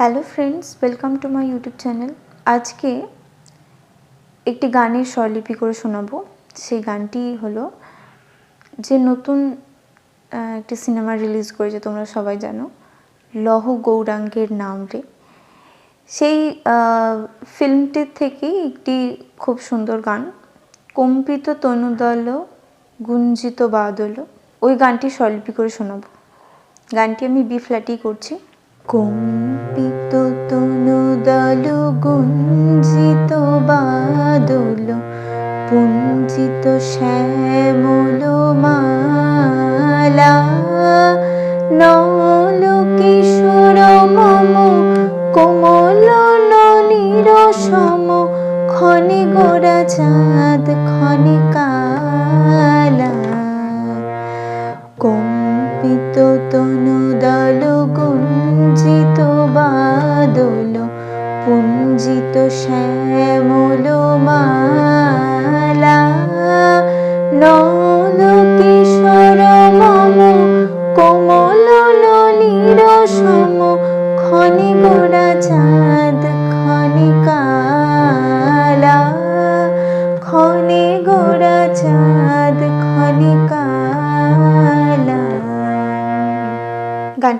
Hello friends welcome to my YouTube channel আজকে একটি গানের স্বরলিপি করে শোনাবো। সেই গানটি হলো, যে নতুন একটি সিনেমা রিলিজ করেছে, তোমরা সবাই জানো, লহ গৌরাঙ্গের নাম রে। সেই ফিল্মটির থেকেই একটি খুব সুন্দর গান। কম্পিত তনুদল, গুঞ্জিত বাদল, ওই গানটি স্বরলিপি করে শোনাবো। গানটি আমি বি ফ্ল্যাটেই করছি। কম্পিত তনুদল গুঞ্জিত বাদল পুঞ্জিত শ্যামল মালা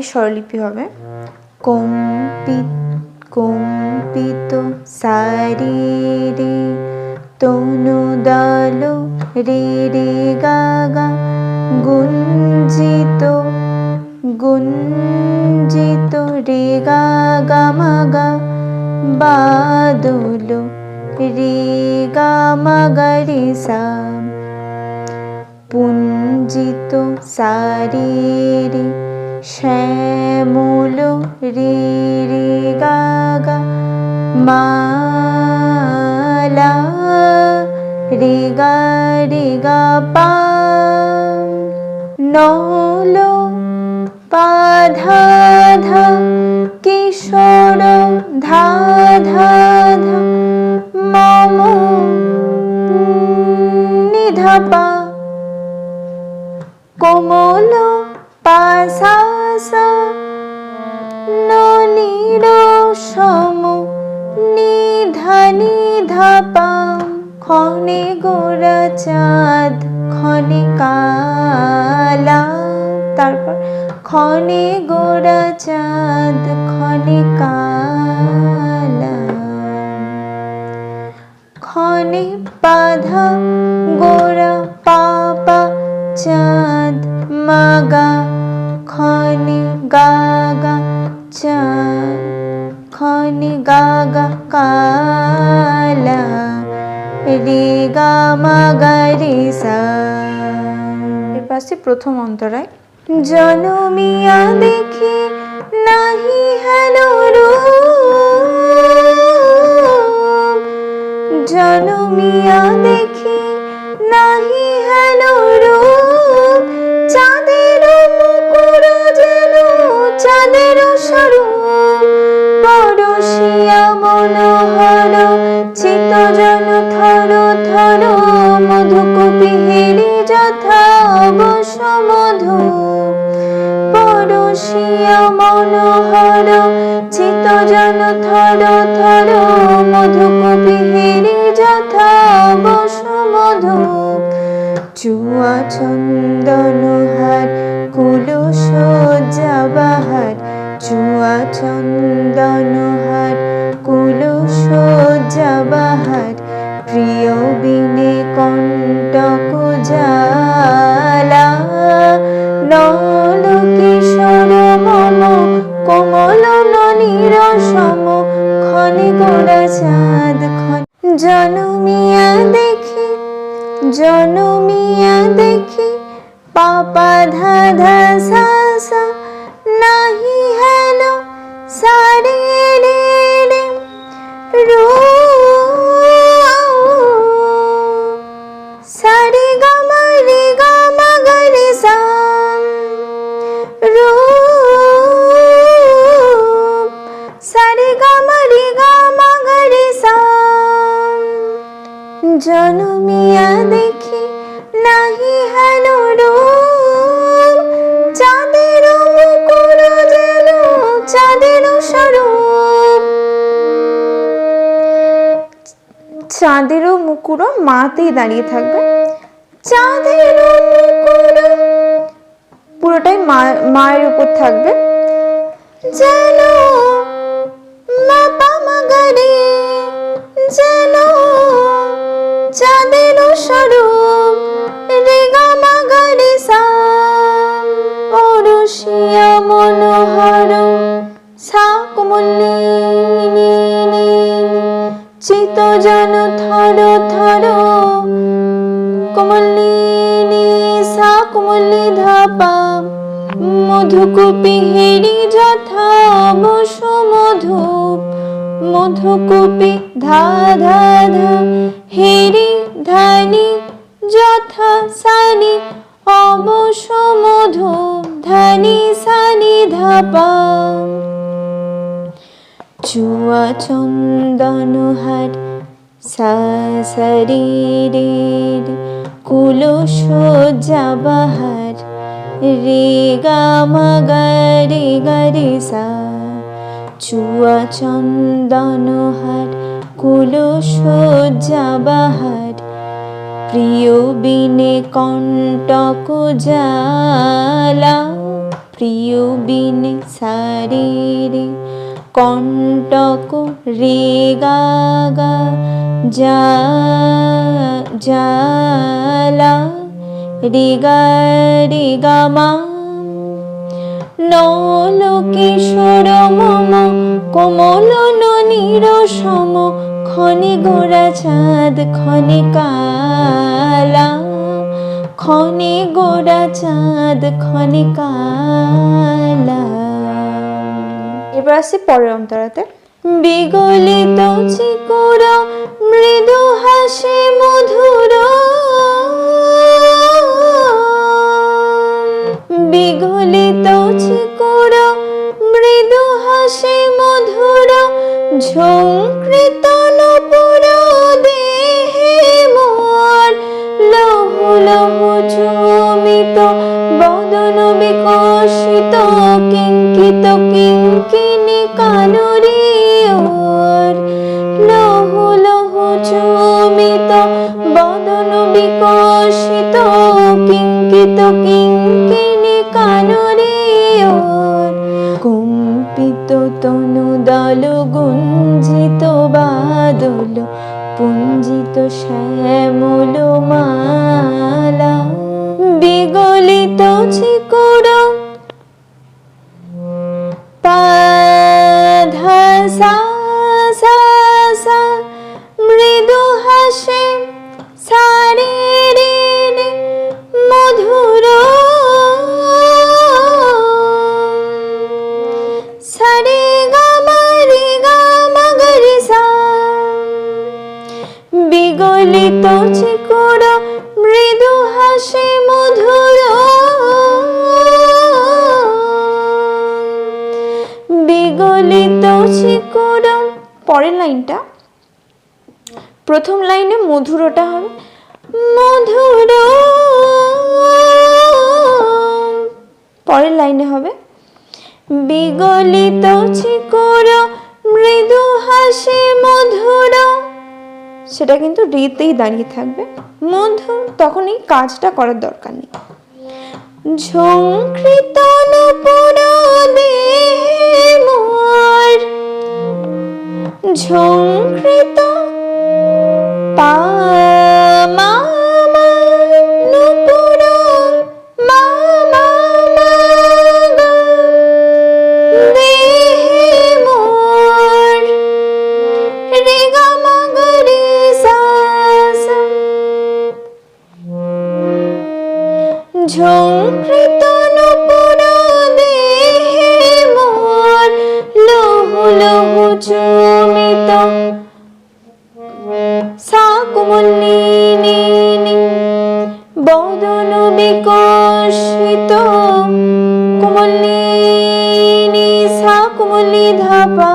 গানটি স্বরলিপি হবে? কম্পিত কম্পিত সারি রে, তনু দল রে রে গা গা, গুঞ্জিত গুঞ্জিত রে গা গা মা বাদল রে গা মা রে সা, পুঞ্জিত সারি রে শ্যামল রে রে গা গা মালা রে গা রে গা পা নল পাধা ধা কিশোর ধা ধা ধা মম নিধা পা চাঁদ ক্ষণে কালা, তারপর ক্ষণে গোড়া চাঁদ ক্ষণে কালা। ক্ষণে বাধা গোড়া পাপা চাঁদ মাগা, ক্ষণে গাগা রে গা মাগা রে সা এর পাশে প্রথম অন্তরায়। জনমিয়া দেখি নাহি রূপ। জনমিয়া থর থর মধুকপি হেরি যথা বসু মধু। চুয়া চন্দন জনমিয়া দেখি জনমিয়া দেখি পাপা ধা ধা চাঁদের যেন চাঁদের চাঁদেরও মুকুরও মাতেই দাঁড়িয়ে থাকবে। চাঁদের পুরোটাই মায়ের উপর থাকবে। যেন চিত জন থর থর কুমুল্লিনী সা কুমুল্লি ধাপা, মধুকূপি হেরি যথা, বসু মধুপ, মধুকূপি ধা ধা ধা, হেরি ধানি যথা সানি অবশ্য মধু ধানি সানি ধাপা। চুয়া চন্দন হাট শরীরের কুলো সজ্জা বাহার রে গা মা গা রে গা রে সা চুয়া চন্দন হাট কুলো সজ্জা বাহার, প্রিয় বিনে কণ্টক জালা প্রিয় বিনে শারীরে কণ্টক রে গা যা জালা রে গা রে গা মা। নল কিশোর মম, কোমল ননীর সম ক্ষণে গোড়া চাঁদ ক্ষণে কালা। ক্ষণে গোড়া চাঁদ ক্ষণে কালা। এবার আসছি পরের অন্তরাতে। বিগলিত চিকুর মৃদু হাসি মধুর। বিগলিত চিকুর মৃদু হাসি মধুর। ঝঙ্কৃত নপুর দেহে মোর। লহু লহু চুমিত বদন বিকশিত কিঙ্কিনি কানরি ওর লহু লহু চুমিত বদন বিকশিত, কিঙ্কিত কিঙ্কিনি কানরি ওর কম্পিত তনু দল গুঞ্জিত বাদল, পুঞ্জিত শ্যামল মালা বিগলিত চিকুর পাধা বিগলিত চিকুর পরের লাইনটা। প্রথম লাইনে মধুরটা হবে মধুর পরের লাইনে হবে। বিগলিত চিকুর মৃদু হাসি মধুর সেটা কিন্তু রিতেই দাঁড়িয়ে থাকবে। মধুর, তখন এই কাজটা করার দরকার নেই। নপুর মোর। ঝঙ্কৃত পা লহু চুমিত সা কুমুল্লিনী বদন বিকশিত। কুমুল্লিনী সা কুমুল্লি ধাপা।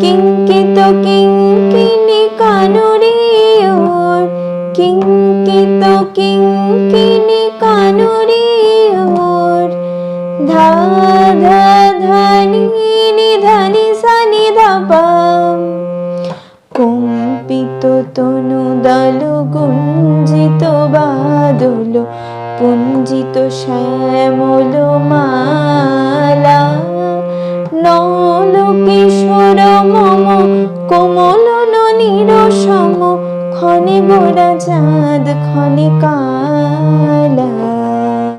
কিঙ্কিত কিঙ্কিনি কানরে ওর। কিঙ্কিত কিঙ্কিনি কানরে ওর। ধা ধা ধানি ধানি সানি ধাপা কম্পিত তনু দল গুঞ্জিত বাদল, পুঞ্জিত শ্যামল মালা। নল কিশোর মম, কোমল নীর সম ক্ষণে গোড়া চাঁদ ক্ষণে কা